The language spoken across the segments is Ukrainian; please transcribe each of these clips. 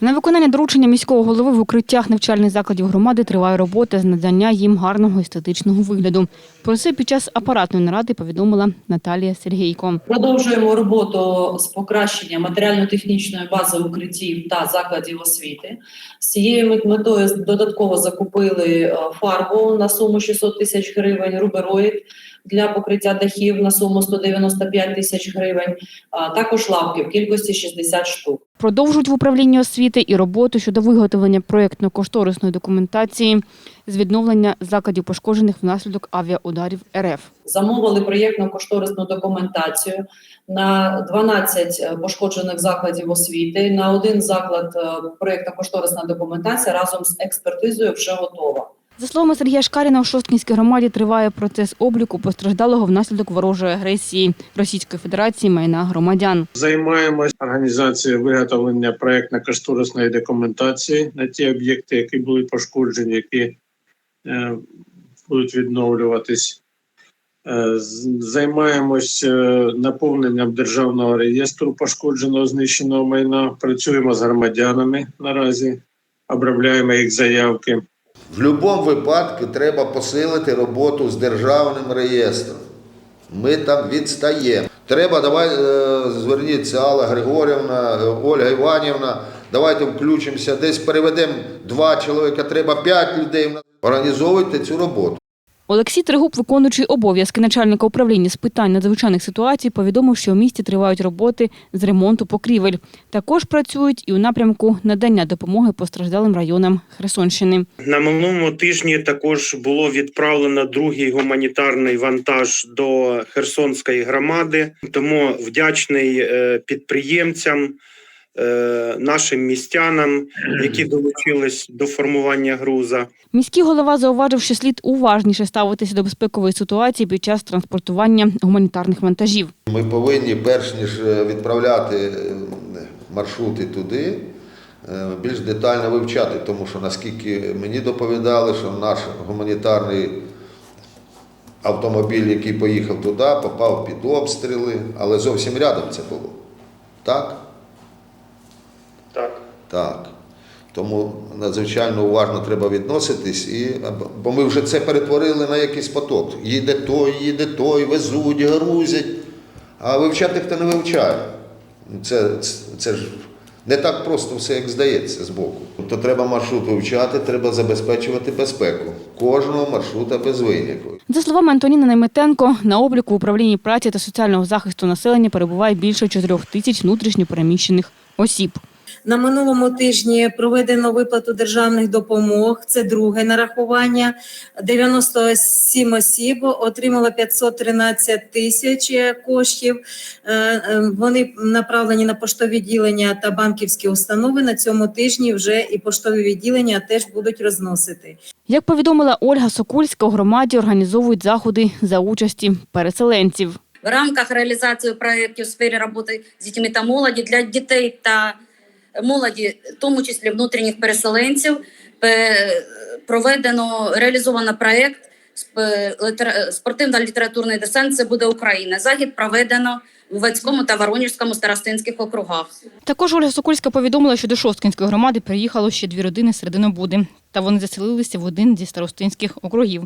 На виконання доручення міського голови в укриттях навчальних закладів громади триває робота з надання їм гарного естетичного вигляду. Про це під час апаратної наради повідомила Наталія Сергійко. Продовжуємо роботу з покращення матеріально-технічної бази укриттів та закладів освіти. З цією метою додатково закупили е, фарбу на суму 600 тисяч гривень, рубероїд для покриття дахів на суму 195 тисяч гривень, а також лавки в кількості 60 штук. Продовжують в управлінні освіти і роботу щодо виготовлення проєктно-кошторисної документації з відновлення закладів пошкоджених внаслідок авіаударів РФ. Замовили проєктно-кошторисну документацію на 12 пошкоджених закладів освіти. На один заклад е, проєктно-кошторисна документація разом з експертизою вже готова. За словами Сергія Шкаріна, в Шосткінській громаді триває процес обліку постраждалого внаслідок ворожої агресії Російської Федерації майна громадян. Займаємось організацією виготовлення проектно-кошторисної документації на ті об'єкти, які були пошкоджені, які е, будуть відновлюватись. Е, Займаємось е, наповненням державного реєстру пошкодженого знищеного майна. Працюємо з громадянами наразі, обробляємо їх заявки. В будь-якому випадку треба посилити роботу з державним реєстром. Ми там відстаємо. Треба, давай е, зверніться Алла Григорівна, Ольга Іванівна. Давайте включимося, десь переведемо два чоловіка, треба п'ять людей. Організовуйте цю роботу. Олексій Тригуб, виконуючий обов'язки начальника управління з питань надзвичайних ситуацій, повідомив, що у місті тривають роботи з ремонту покрівель. Також працюють і у напрямку надання допомоги постраждалим районам Херсонщини. На минулому тижні також було відправлено другий гуманітарний вантаж до Херсонської громади. Тому вдячний е, підприємцям, нашим містянам, які долучились до формування груза. Міський голова зауважив, що слід уважніше ставитися до безпекової ситуації під час транспортування гуманітарних вантажів. Ми повинні, перш ніж е, відправляти е, маршрути туди, е, більш детально вивчати, тому що наскільки мені доповідали, що наш гуманітарний автомобіль, який поїхав туди, попав під обстріли, але зовсім рядом це було. Так? Так. Так. Тому надзвичайно уважно треба відноситись, і, бо ми вже це перетворили на якийсь поток. Їде той, їде той, везуть, грузять, а вивчати хто не вивчає. Це, це, це ж не так просто все, як здається збоку. Тобто треба маршрут вивчати, треба забезпечувати безпеку кожного маршрута без винятку. За словами Антоніни Найметенко, на обліку в управлінні праці та соціального захисту населення перебуває більше 4 тисяч внутрішньопереміщених осіб. На минулому тижні проведено виплату державних допомог. Це друге нарахування. 97 осіб отримало 513 тисяч коштів. Е, е, Вони направлені на поштові відділення та банківські установи. На цьому тижні вже і поштові відділення теж будуть розносити. Як повідомила Ольга Сокульська, у громаді організовують заходи за участі переселенців. в рамках реалізації проєктів у сфері роботи з дітьми та молоді для дітей та молоді, в тому числі внутрішніх переселенців, проведено реалізовано літера- спортивно-літературний десант. Це буде Україна. Захід проведено в Вецькому та Воронежському старостинських округах. Також Ольга Сокульська повідомила, що до Шосткінської громади приїхало ще дві родини з Серединобуди, та вони заселилися в один зі старостинських округів.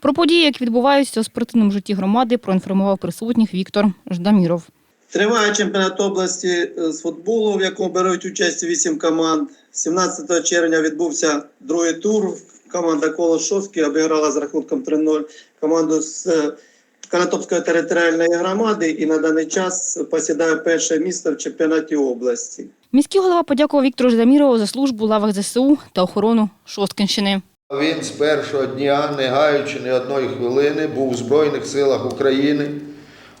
Про події, які відбуваються у спортивному житті громади, проінформував присутніх Віктор Ждаміров. Триває чемпіонат області е, з футболу, в якому беруть участь вісім команд. 17 червня відбувся другий тур. Команда Колошовський обіграла з рахунком 3-0 команду з е, Канатопської територіальної громади і на даний час посідає перше місце в чемпіонаті області. Міський голова подякував Віктору Ждамірову за службу у лавах ЗСУ та охорону Шосткінщини. Він з першого дня, не гаючи ні одної хвилини, був у Збройних силах України,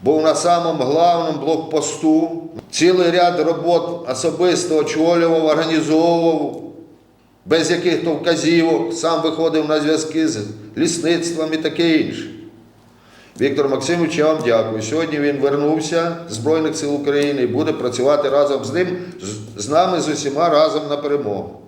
був на самому главному блокпосту. Цілий ряд робот особисто очолював, організовував, без яких-то вказівок, сам виходив на зв'язки з лісництвом і таке інше. Віктор Максимович, я вам дякую. Сьогодні він вернувся з Збройних сил України і буде працювати разом з ним, з нами з усіма разом на перемогу.